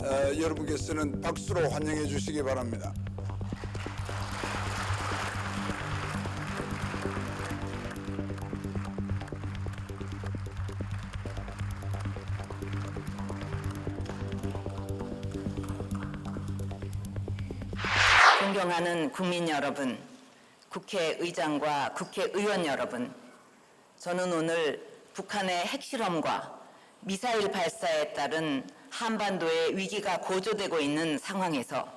어, 여러분께서는 박수로 환영해 주시기 바랍니다. 존경하는 국민 여러분, 국회의장과 국회의원 여러분, 저는 오늘 북한의 핵실험과 미사일 발사에 따른 한반도의 위기가 고조되고 있는 상황에서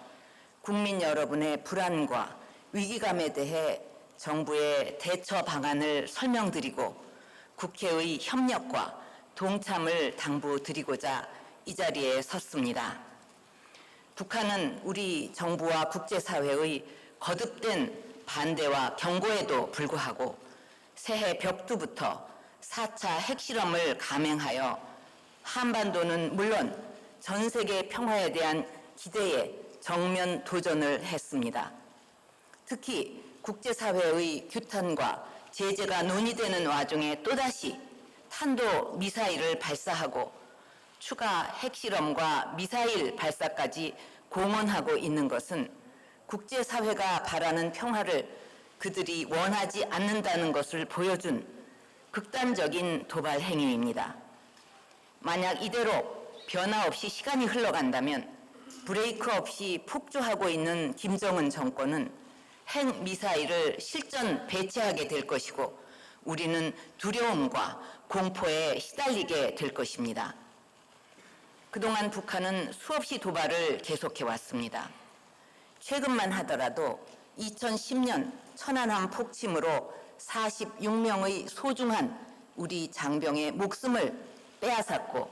국민 여러분의 불안과 위기감에 대해 정부의 대처 방안을 설명드리고 국회의 협력과 동참을 당부드리고자 이 자리에 섰습니다. 북한은 우리 정부와 국제사회의 거듭된 반대와 경고에도 불구하고 새해 벽두부터 4차 핵실험을 감행하여 한반도는 물론 전 세계 평화에 대한 기대에 정면 도전을 했습니다. 특히 국제사회의 규탄과 제재가 논의되는 와중에 또다시 탄도 미사일을 발사하고 추가 핵실험과 미사일 발사까지 공언하고 있는 것은 국제사회가 바라는 평화를 그들이 원하지 않는다는 것을 보여준 극단적인 도발 행위입니다. 만약 이대로 변화 없이 시간이 흘러간다면 브레이크 없이 폭주하고 있는 김정은 정권은 핵 미사일을 실전 배치하게 될 것이고 우리는 두려움과 공포에 시달리게 될 것입니다. 그동안 북한은 수없이 도발을 계속해 왔습니다. 최근만 하더라도 2010년 천안함 폭침으로 46명의 소중한 우리 장병의 목숨을 빼앗았고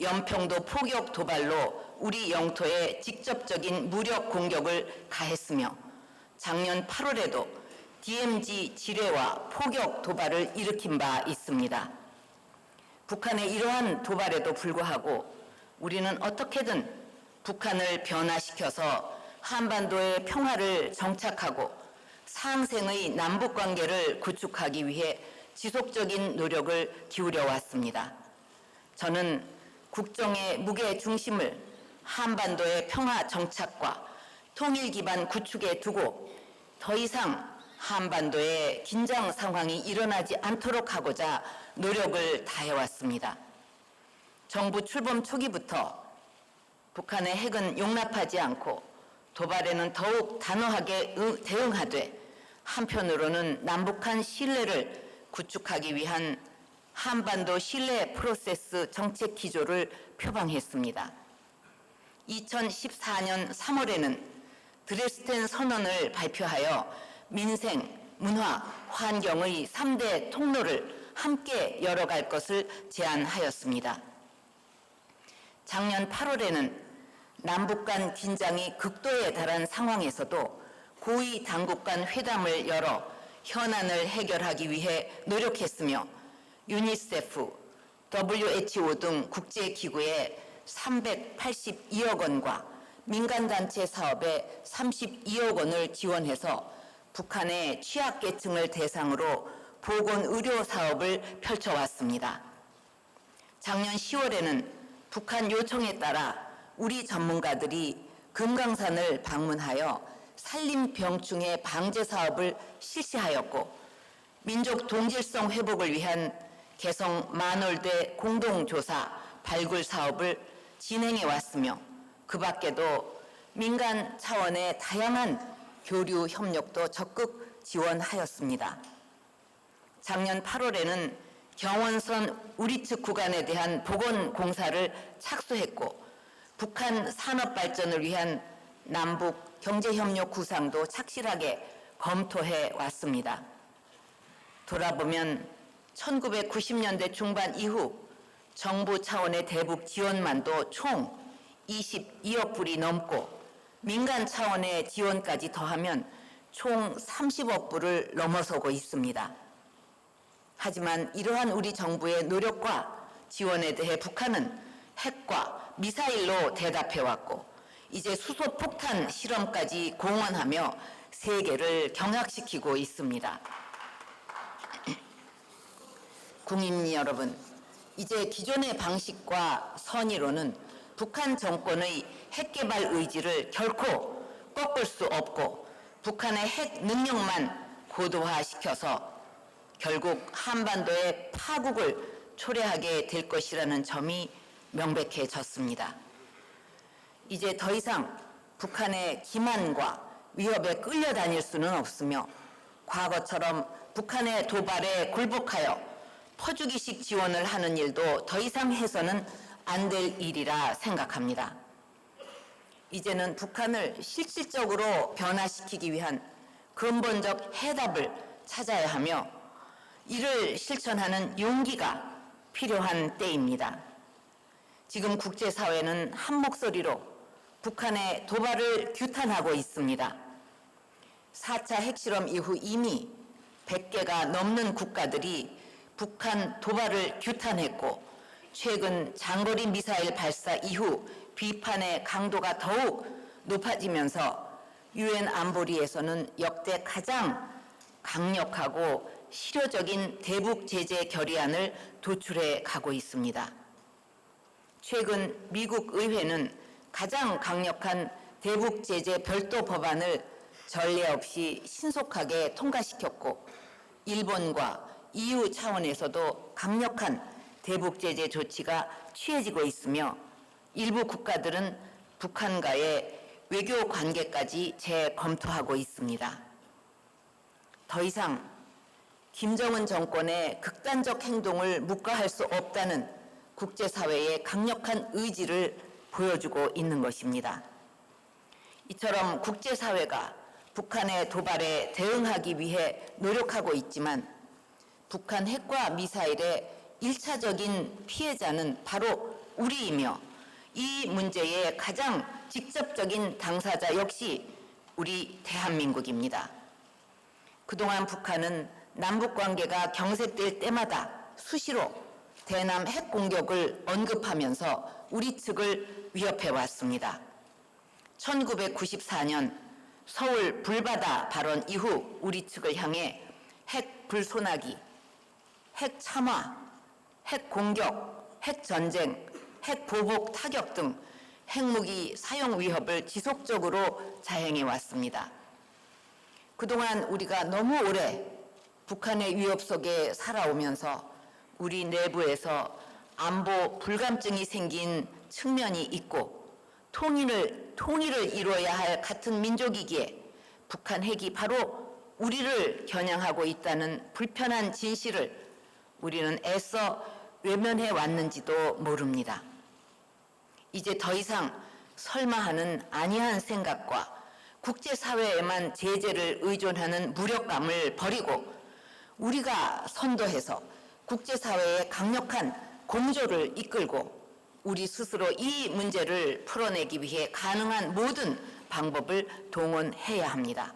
연평도 포격 도발로 우리 영토에 직접적인 무력 공격을 가했으며 작년 8월에도 DMZ 지뢰와 포격 도발을 일으킨 바 있습니다. 북한의 이러한 도발에도 불구하고 우리는 어떻게든 북한을 변화시켜서 한반도의 평화를 정착하고 상생의 남북 관계를 구축하기 위해 지속적인 노력을 기울여 왔습니다. 저는 국정의 무게 중심을 한반도의 평화 정착과 통일 기반 구축에 두고 더 이상 한반도에 긴장 상황이 일어나지 않도록 하고자 노력을 다해왔습니다. 정부 출범 초기부터 북한의 핵은 용납하지 않고 도발에는 더욱 단호하게 응- 대응하되 한편으로는 남북한 신뢰를 구축하기 위한 한반도 신뢰 프로세스 정책 기조를 표방했습니다. 2014년 3월에는 드레스덴 선언을 발표하여 민생, 문화, 환경의 3대 통로를 함께 열어갈 것을 제안하였습니다. 작년 8월에는 남북 간 긴장이 극도에 달한 상황에서도 고위 당국 간 회담을 열어 현안을 해결하기 위해 노력했으며 유니세프, WHO 등 국제기구에 382억 원과 민간단체 사업에 32억 원을 지원해서 북한의 취약계층을 대상으로 보건의료 사업을 펼쳐왔습니다. 작년 10월에는 북한 요청에 따라 우리 전문가들이 금강산을 방문하여 산림병충해 방제 사업을 실시하였고 민족 동질성 회복을 위한 개성 만월대 공동조사 발굴 사업을 진행해 왔으며 그 밖에도 민간 차원의 다양한 교류 협력도 적극 지원하였습니다. 작년 8월에는 경원선 우리 측 구간에 대한 복원 공사를 착수했고 북한 산업 발전을 위한 남북 경제협력 구상도 착실하게 검토해 왔습니다. 돌아보면 1990년대 중반 이후 정부 차원의 대북 지원만도 총 22억 불이 넘고 민간 차원의 지원까지 더하면 총 30억 불을 넘어서고 있습니다. 하지만 이러한 우리 정부의 노력과 지원에 대해 북한은 핵과 미사일로 대답해왔고 이제 수소폭탄 실험까지 공언하며 세계를 경악시키고 있습니다. 국민 여러분, 이제 기존의 방식과 선의로는 북한 정권의 핵개발 의지를 결코 꺾을 수 없고 북한의 핵 능력만 고도화시켜서 결국 한반도의 파국을 초래하게 될 것이라는 점이 명백해졌습니다. 이제 더 이상 북한의 기만과 위협에 끌려다닐 수는 없으며 과거처럼 북한의 도발에 굴복하여 퍼주기식 지원을 하는 일도 더 이상 해서는 안 될 일이라 생각합니다. 이제는 북한을 실질적으로 변화시키기 위한 근본적 해답을 찾아야 하며 이를 실천하는 용기가 필요한 때입니다. 지금 국제사회는 한 목소리로 북한의 도발을 규탄하고 있습니다. 4차 핵실험 이후 이미 100개가 넘는 국가들이 북한 도발을 규탄했고 최근 장거리 미사일 발사 이후 비판의 강도가 더욱 높아지면서 유엔 안보리에서는 역대 가장 강력하고 실효적인 대북 제재 결의안을 도출해 가고 있습니다. 최근 미국 의회는 가장 강력한 대북 제재 별도 법안을 전례 없이 신속하게 통과시켰고 일본과 EU 차원에서도 강력한 대북 제재 조치가 취해지고 있으며 일부 국가들은 북한과의 외교 관계까지 재검토하고 있습니다. 더 이상 김정은 정권의 극단적 행동을 묵과할 수 없다는 국제사회의 강력한 의지를 보여주고 있는 것입니다. 이처럼 국제사회가 북한의 도발에 대응하기 위해 노력하고 있지만 북한 핵과 미사일의 일차적인 피해자는 바로 우리이며 이 문제의 가장 직접적인 당사자 역시 우리 대한민국입니다. 그동안 북한은 남북 관계가 경색될 때마다 수시로 대남 핵 공격을 언급하면서 우리 측을 위협해 왔습니다. 1994년 서울 불바다 발언 이후 우리 측을 향해 핵 불소나기, 핵 참화, 핵 공격, 핵 전쟁, 핵 보복 타격 등 핵무기 사용 위협을 지속적으로 자행해 왔습니다. 그동안 우리가 너무 오래 북한의 위협 속에 살아오면서 우리 내부에서 안보 불감증이 생긴 측면이 있고 통일을 통일을 이루어야 할 같은 민족이기에 북한 핵이 바로 우리를 겨냥하고 있다는 불편한 진실을 우리는 애써 외면해 왔는지도 모릅니다. 이제 더 이상 설마 하는 아니한 생각과 국제사회에만 제재를 의존하는 무력감을 버리고 우리가 선도해서 국제사회의 강력한 공조를 이끌고 우리 스스로 이 문제를 풀어내기 위해 가능한 모든 방법을 동원해야 합니다.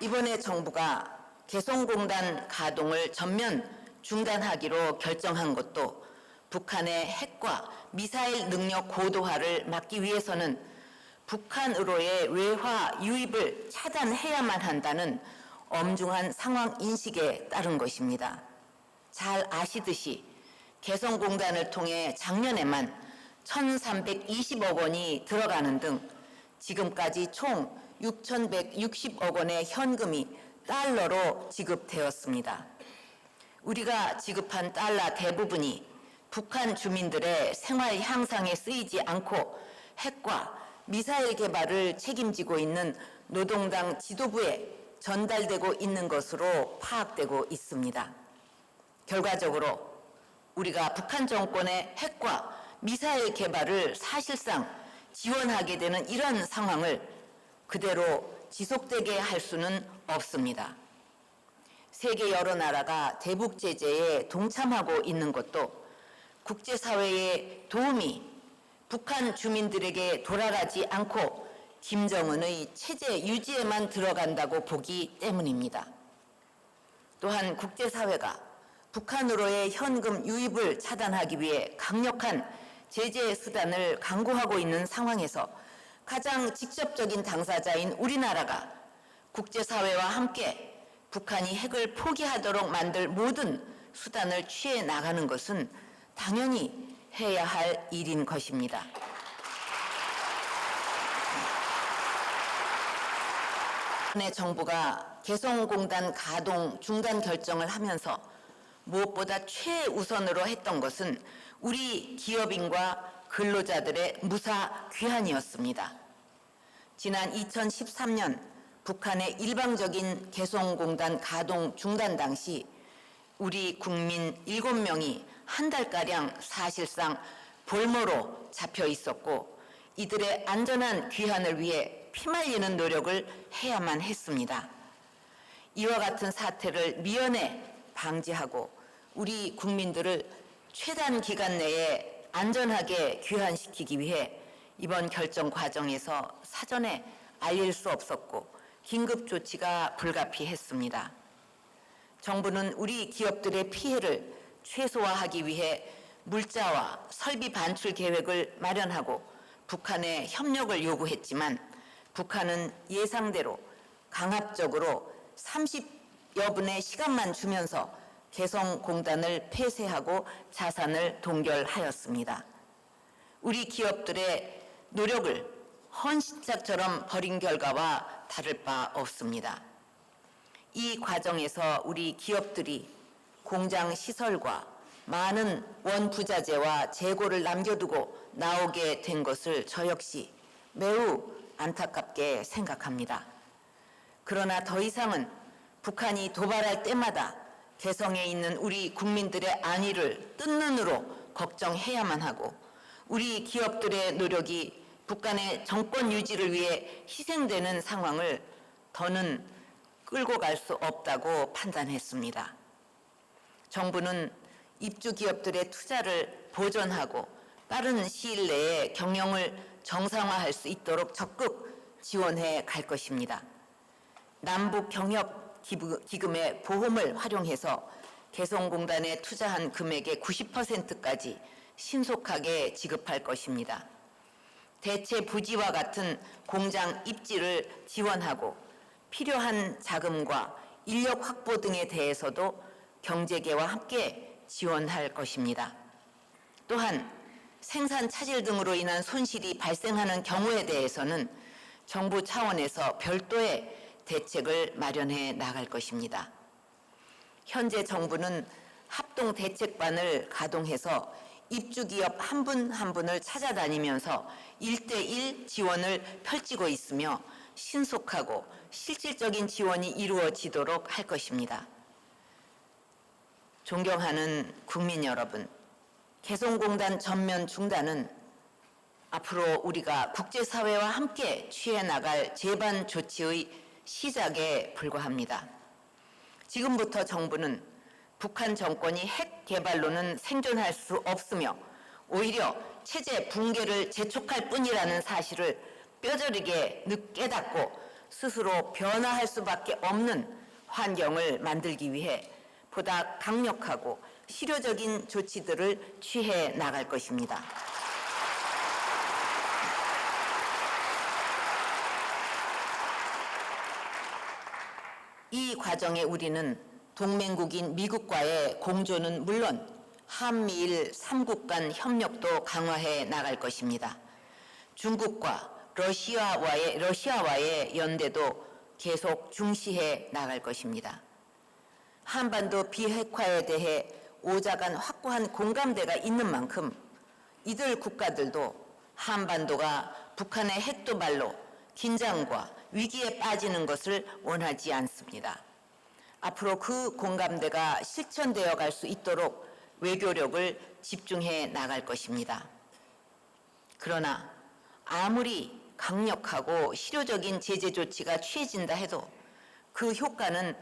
이번에 정부가 개성공단 가동을 전면 중단하기로 결정한 것도 북한의 핵과 미사일 능력 고도화를 막기 위해서는 북한으로의 외화 유입을 차단해야만 한다는 엄중한 상황 인식에 따른 것입니다. 잘 아시듯이 개성공단을 통해 작년에만 1,320억 원이 들어가는 등 지금까지 총 6,160억 원의 현금이 달러로 지급되었습니다. 우리가 지급한 달러 대부분이 북한 주민들의 생활 향상에 쓰이지 않고 핵과 미사일 개발을 책임지고 있는 노동당 지도부에 전달되고 있는 것으로 파악되고 있습니다. 결과적으로 우리가 북한 정권의 핵과 미사일 개발을 사실상 지원하게 되는 이런 상황을 그대로 지속되게 할 수는 없습니다. 세계 여러 나라가 대북 제재에 동참하고 있는 것도 국제사회의 도움이 북한 주민들에게 돌아가지 않고 김정은의 체제 유지에만 들어간다고 보기 때문입니다. 또한 국제사회가 북한으로의 현금 유입을 차단하기 위해 강력한 제재 수단을 강구하고 있는 상황에서 가장 직접적인 당사자인 우리나라가 국제사회와 함께 북한이 핵을 포기하도록 만들 모든 수단을 취해 나가는 것은 당연히 해야 할 일인 것입니다. 내 정부가 개성공단 가동 중단 결정을 하면서 무엇보다 최우선으로 했던 것은 우리 기업인과 근로자들의 무사 귀환이었습니다. 지난 2013년 북한의 일방적인 개성공단 가동 중단 당시 우리 국민 7명이 한 달가량 사실상 볼모로 잡혀 있었고 이들의 안전한 귀환을 위해 피말리는 노력을 해야만 했습니다. 이와 같은 사태를 미연에 방지하고 우리 국민들을 최단 기간 내에 안전하게 귀환시키기 위해 이번 결정 과정에서 사전에 알릴 수 없었고 긴급 조치가 불가피했습니다. 정부는 우리 기업들의 피해를 최소화하기 위해 물자와 설비 반출 계획을 마련하고 북한에 협력을 요구했지만 북한은 예상대로 강압적으로 30여 분의 시간만 주면서 개성공단을 폐쇄하고 자산을 동결하였습니다. 우리 기업들의 노력을 헌신짝처럼 벌인 결과와 다를 바 없습니다. 이 과정에서 우리 기업들이 공장 시설과 많은 원부자재와 재고를 남겨두고 나오게 된 것을 저 역시 매우 안타깝게 생각합니다. 그러나 더 이상은 북한이 도발할 때마다 개성에 있는 우리 국민들의 안위를 뜬 눈으로 걱정해야만 하고 우리 기업들의 노력이 북한의 정권 유지를 위해 희생되는 상황을 더는 끌고 갈 수 없다고 판단했습니다. 정부는 입주 기업들의 투자를 보전하고 빠른 시일 내에 경영을 정상화할 수 있도록 적극 지원해 갈 것입니다. 남북 경협 기금의 보험을 활용해서 개성공단에 투자한 금액의 90%까지 신속하게 지급할 것입니다. 대체 부지와 같은 공장 입지를 지원하고 필요한 자금과 인력 확보 등에 대해서도 경제계와 함께 지원할 것입니다. 또한 생산 차질 등으로 인한 손실이 발생하는 경우에 대해서는 정부 차원에서 별도의 대책을 마련해 나갈 것입니다. 현재 정부는 합동 대책반을 가동해서 입주 기업 한 분한 분을 찾아다니면서 일대일 지원을 펼치고 있으며 신속하고 실질적인 지원이 이루어지도록 할 것입니다. 존경하는 국민 여러분, 개성공단 전면 중단은 앞으로 우리가 국제사회와 함께 취해 나갈 재반 조치의 시작에 불과합니다. 지금부터 정부는 북한 정권이 핵 개발로는 생존할 수 없으며 오히려 체제 붕괴를 재촉할 뿐이라는 사실을 뼈저리게 늦 깨닫고 스스로 변화할 수밖에 없는 환경을 만들기 위해 보다 강력하고 실효적인 조치들을 취해 나갈 것입니다. 이 과정에 우리는 동맹국인 미국과의 공조는 물론 한미일 3국 간 협력도 강화해 나갈 것입니다. 중국과 러시아와의, 러시아와의 연대도 계속 중시해 나갈 것입니다. 한반도 비핵화에 대해 오자간 확고한 공감대가 있는 만큼 이들 국가들도 한반도가 북한의 핵도발로 긴장과 위기에 빠지는 것을 원하지 않습니다. 앞으로 그 공감대가 실천되어 갈 수 있도록 외교력을 집중해 나갈 것입니다. 그러나 아무리 강력하고 실효적인 제재 조치가 취해진다 해도 그 효과는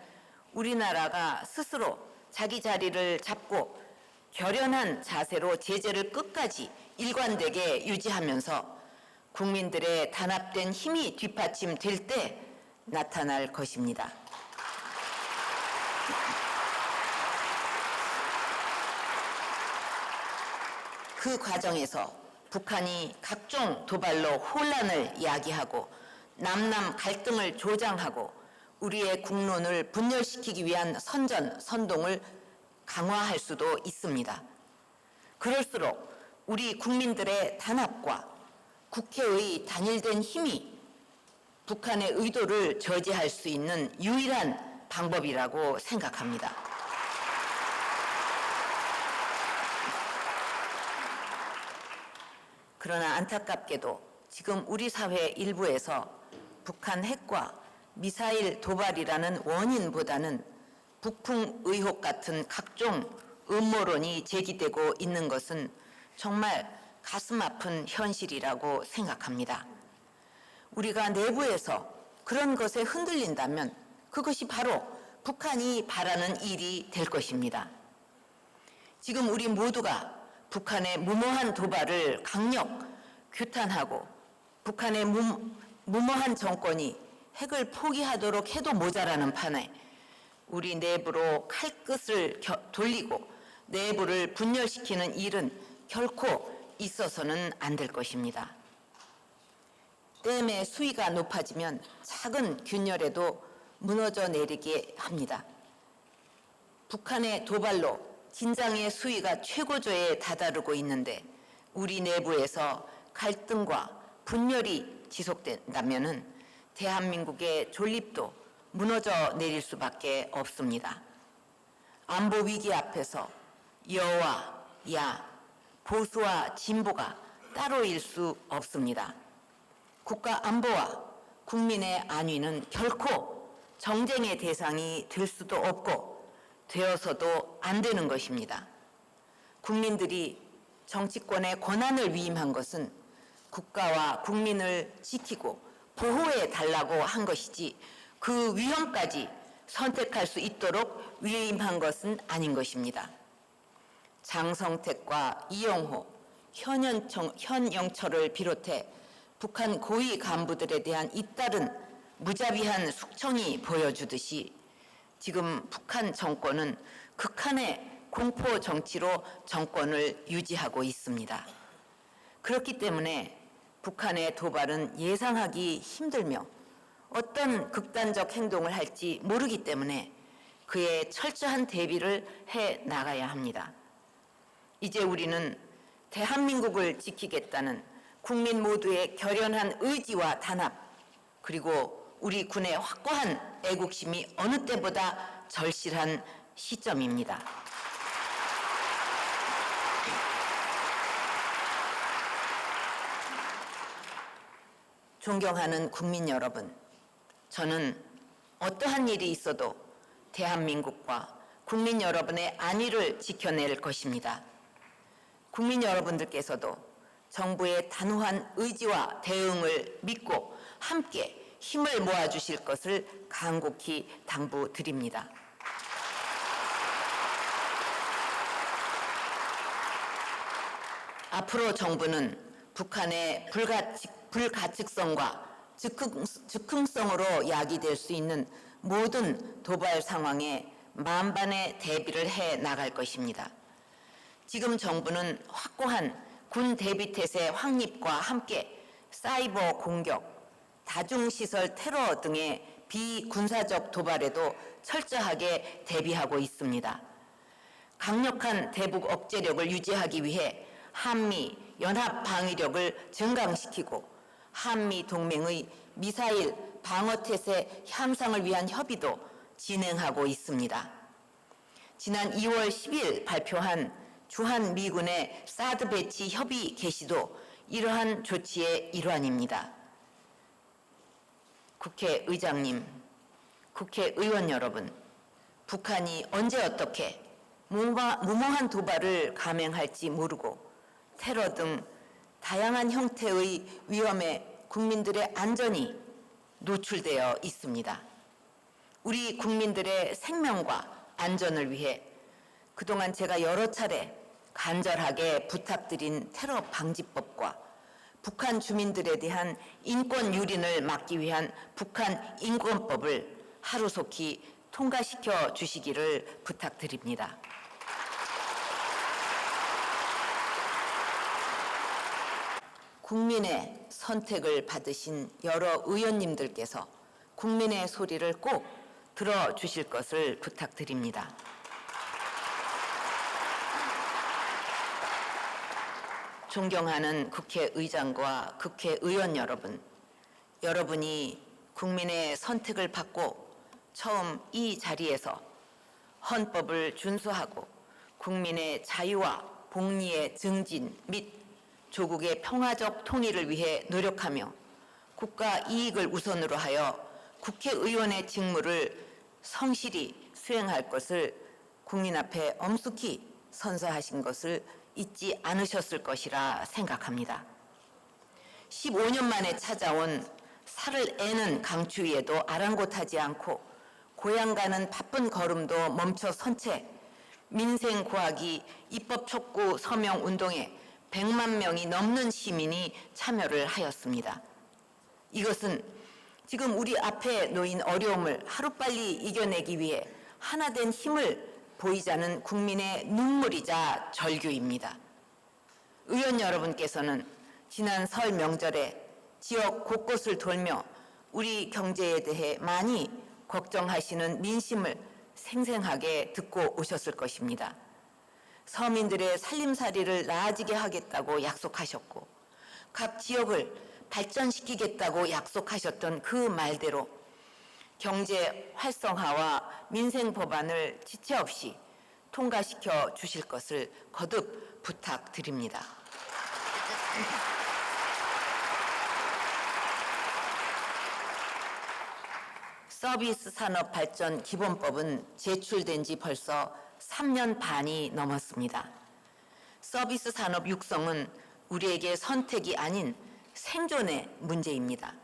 우리나라가 스스로 자기 자리를 잡고 결연한 자세로 제재를 끝까지 일관되게 유지하면서 국민들의 단합된 힘이 뒷받침될 때 나타날 것입니다. 그 과정에서 북한이 각종 도발로 혼란을 야기하고 남남 갈등을 조장하고 우리의 국론을 분열시키기 위한 선전, 선동을 강화할 수도 있습니다. 그럴수록 우리 국민들의 단합과 국회의 단일된 힘이 북한의 의도를 저지할 수 있는 유일한 방법이라고 생각합니다. 그러나 안타깝게도 지금 우리 사회 일부에서 북한 핵과 미사일 도발이라는 원인보다는 북풍 의혹 같은 각종 음모론이 제기되고 있는 것은 정말 가슴 아픈 현실이라고 생각합니다. 우리가 내부에서 그런 것에 흔들린다면 그것이 바로 북한이 바라는 일이 될 것입니다. 지금 우리 모두가 북한의 무모한 도발을 강력 규탄하고 북한의 무, 무모한 정권이 핵을 포기하도록 해도 모자라는 판에 우리 내부로 칼끝을 겨- 돌리고 내부를 분열시키는 일은 결코 있어서는 안 될 것입니다. 댐의 수위가 높아지면 작은 균열에도 무너져 내리게 합니다. 북한의 도발로 긴장의 수위가 최고조에 다다르고 있는데 우리 내부에서 갈등과 분열이 지속된다면 대한민국의 존립도 무너져 내릴 수밖에 없습니다. 안보 위기 앞에서 여와 야, 보수와 진보가 따로일 수 없습니다. 국가 안보와 국민의 안위는 결코 정쟁의 대상이 될 수도 없고 되어서도 안 되는 것입니다. 국민들이 정치권의 권한을 위임한 것은 국가와 국민을 지키고 보호해 달라고 한 것이지 그 위험까지 선택할 수 있도록 위임한 것은 아닌 것입니다. 장성택과 이영호, 현연청, 현영철을 비롯해 북한 고위 간부들에 대한 잇따른 무자비한 숙청이 보여주듯이 지금 북한 정권은 극한의 공포 정치로 정권을 유지하고 있습니다. 그렇기 때문에 북한의 도발은 예상하기 힘들며 어떤 극단적 행동을 할지 모르기 때문에 그에 철저한 대비를 해 나가야 합니다. 이제 우리는 대한민국을 지키겠다는 국민 모두의 결연한 의지와 단합 그리고 우리 군의 확고한 애국심이 어느 때보다 절실한 시점입니다. 존경하는 국민 여러분, 저는 어떠한 일이 있어도 대한민국과 국민 여러분의 안위를 지켜낼 것입니다. 국민 여러분들께서도 정부의 단호한 의지와 대응을 믿고 함께 힘을 모아 주실 것을 간곡히 당부드립니다. 앞으로 정부는 북한의 불가측, 불가측성과 즉흥, 즉흥성으로 야기될 수 있는 모든 도발 상황에 만반의 대비를 해 나갈 것입니다. 지금 정부는 확고한 군 대비태세 확립과 함께 사이버 공격, 다중시설 테러 등의 비군사적 도발에도 철저하게 대비하고 있습니다. 강력한 대북 억제력을 유지하기 위해 한미 연합 방위력을 증강시키고 한미 동맹의 미사일 방어 태세 향상을 위한 협의도 진행하고 있습니다. 지난 2월 10일 발표한 주한 미군의 사드 배치 협의 개시도 이러한 조치의 일환입니다. 국회의장님, 국회의원 여러분, 북한이 언제 어떻게 무모- 무모한 도발을 감행할지 모르고 테러 등 다양한 형태의 위험에 국민들의 안전이 노출되어 있습니다. 우리 국민들의 생명과 안전을 위해 그동안 제가 여러 차례 간절하게 부탁드린 테러 방지법과 북한 주민들에 대한 인권 유린을 막기 위한 북한 인권법을 하루속히 통과시켜 주시기를 부탁드립니다. 국민의 선택을 받으신 여러 의원님들께서 국민의 소리를 꼭 들어주실 것을 부탁드립니다. 존경하는 국회의장과 국회의원 여러분, 여러분이 국민의 선택을 받고 처음 이 자리에서 헌법을 준수하고 국민의 자유와 복리의 증진 및 조국의 평화적 통일을 위해 노력하며 국가 이익을 우선으로 하여 국회의원의 직무를 성실히 수행할 것을 국민 앞에 엄숙히 선서하신 것을 잊지 않으셨을 것이라 생각합니다. 15년 만에 찾아온 살을 애는 강추위에도 아랑곳하지 않고 고향 가는 바쁜 걸음도 멈춰 선 채 민생 구하기 입법 촉구 서명 운동에 100만 명이 넘는 시민이 참여를 하였습니다. 이것은 지금 우리 앞에 놓인 어려움을 하루빨리 이겨내기 위해 하나된 힘을 보이자는 국민의 눈물이자 절규입니다. 의원 여러분께서는 지난 설 명절에 지역 곳곳을 돌며 우리 경제에 대해 많이 걱정하시는 민심을 생생하게 듣고 오셨을 것입니다. 서민들의 살림살이를 나아지게 하겠다고 약속하셨고 각 지역을 발전시키겠다고 약속하셨던 그 말대로 경제 활성화와 민생 법안을 지체 없이 통과시켜 주실 것을 거듭 부탁드립니다. 서비스 산업 발전 기본법은 제출된 지 벌써 3년 반이 넘었습니다. 서비스 산업 육성은 우리에게 선택이 아닌 생존의 문제입니다.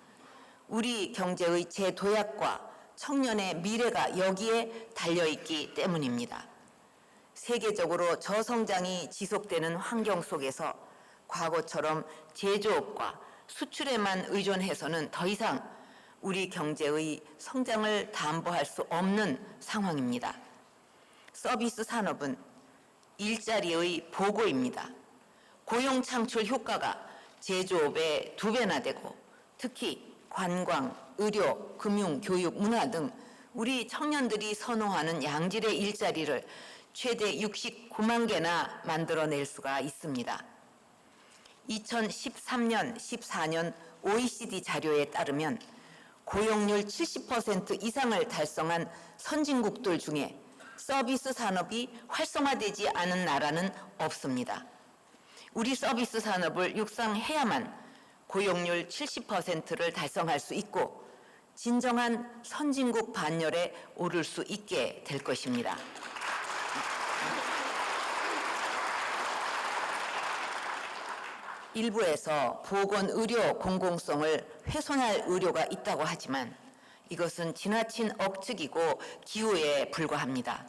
우리 경제의 재도약과 청년의 미래가 여기에 달려있기 때문입니다. 세계적으로 저성장이 지속되는 환경 속에서 과거처럼 제조업과 수출에만 의존해서는 더 이상 우리 경제의 성장을 담보할 수 없는 상황입니다. 서비스 산업은 일자리의 보고입니다. 고용 창출 효과가 제조업의 두 배나 되고 특히 관광, 의료, 금융, 교육, 문화 등 우리 청년들이 선호하는 양질의 일자리를 최대 69만 개나 만들어낼 수가 있습니다. 2013년, 14년 OECD 자료에 따르면 고용률 70% 이상을 달성한 선진국들 중에 서비스 산업이 활성화되지 않은 나라는 없습니다. 우리 서비스 산업을 육성해야만 고용률 70%를 달성할 수 있고 진정한 선진국 반열에 오를 수 있게 될 것입니다. 일부에서 보건 의료 공공성을 훼손할 의료가 있다고 하지만 이것은 지나친 억측이고 기호에 불과합니다.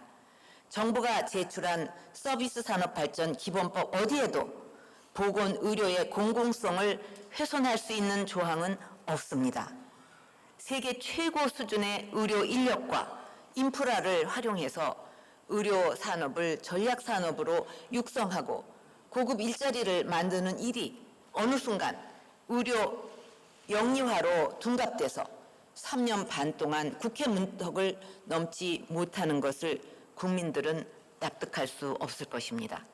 정부가 제출한 서비스 산업 발전 기본법 어디에도 보건 의료의 공공성을 훼손할 수 있는 조항은 없습니다. 세계 최고 수준의 의료 인력과 인프라를 활용해서 의료 산업을 전략 산업으로 육성하고 고급 일자리를 만드는 일이 어느 순간 의료 영리화로 둔갑돼서 3년 반 동안 국회 문턱을 넘지 못하는 것을 국민들은 납득할 수 없을 것입니다.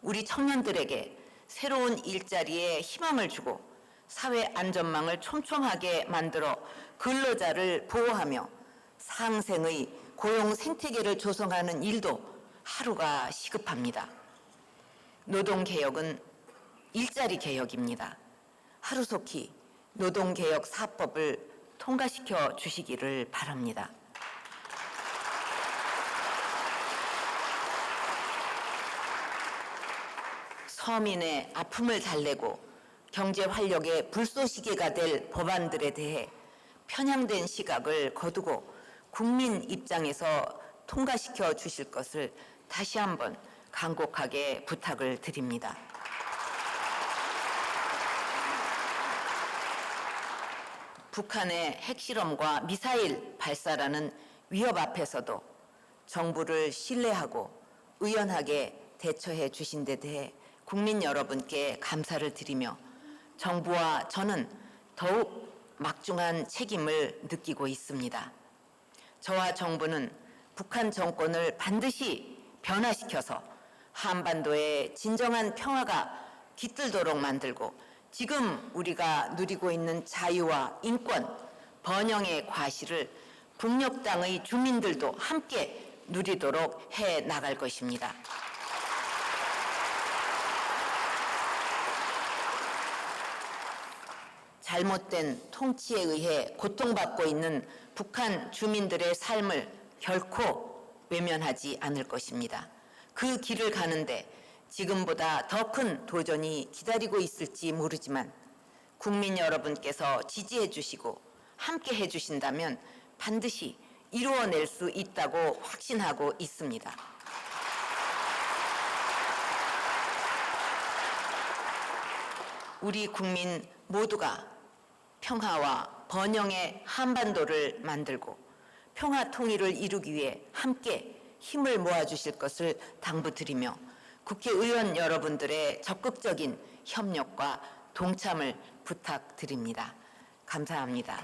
우리 청년들에게 새로운 일자리에 희망을 주고 사회 안전망을 촘촘하게 만들어 근로자를 보호하며 상생의 고용 생태계를 조성하는 일도 하루가 시급합니다. 노동개혁은 일자리 개혁입니다. 하루속히 노동개혁 4법을 통과시켜 주시기를 바랍니다. 서민의 아픔을 달래고 경제 활력의 불쏘시개가 될 법안들에 대해 편향된 시각을 거두고 국민 입장에서 통과시켜 주실 것을 다시 한번 간곡하게 부탁을 드립니다. 북한의 핵실험과 미사일 발사라는 위협 앞에서도 정부를 신뢰하고 의연하게 대처해 주신 데 대해 국민 여러분께 감사를 드리며 정부와 저는 더욱 막중한 책임을 느끼고 있습니다. 저와 정부는 북한 정권을 반드시 변화시켜서 한반도의 진정한 평화가 깃들도록 만들고 지금 우리가 누리고 있는 자유와 인권, 번영의 과실을 북녘 땅의 주민들도 함께 누리도록 해 나갈 것입니다. 잘못된 통치에 의해 고통받고 있는 북한 주민들의 삶을 결코 외면하지 않을 것입니다. 그 길을 가는데 지금보다 더 큰 도전이 기다리고 있을지 모르지만 국민 여러분께서 지지해 주시고 함께 해 주신다면 반드시 이루어낼 수 있다고 확신하고 있습니다. 우리 국민 모두가 평화와 번영의 한반도를 만들고 평화 통일을 이루기 위해 함께 힘을 모아 주실 것을 당부드리며 국회의원 여러분들의 적극적인 협력과 동참을 부탁드립니다. 감사합니다.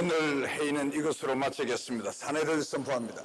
오늘 회의는 이것으로 마치겠습니다. 사내를 선포합니다.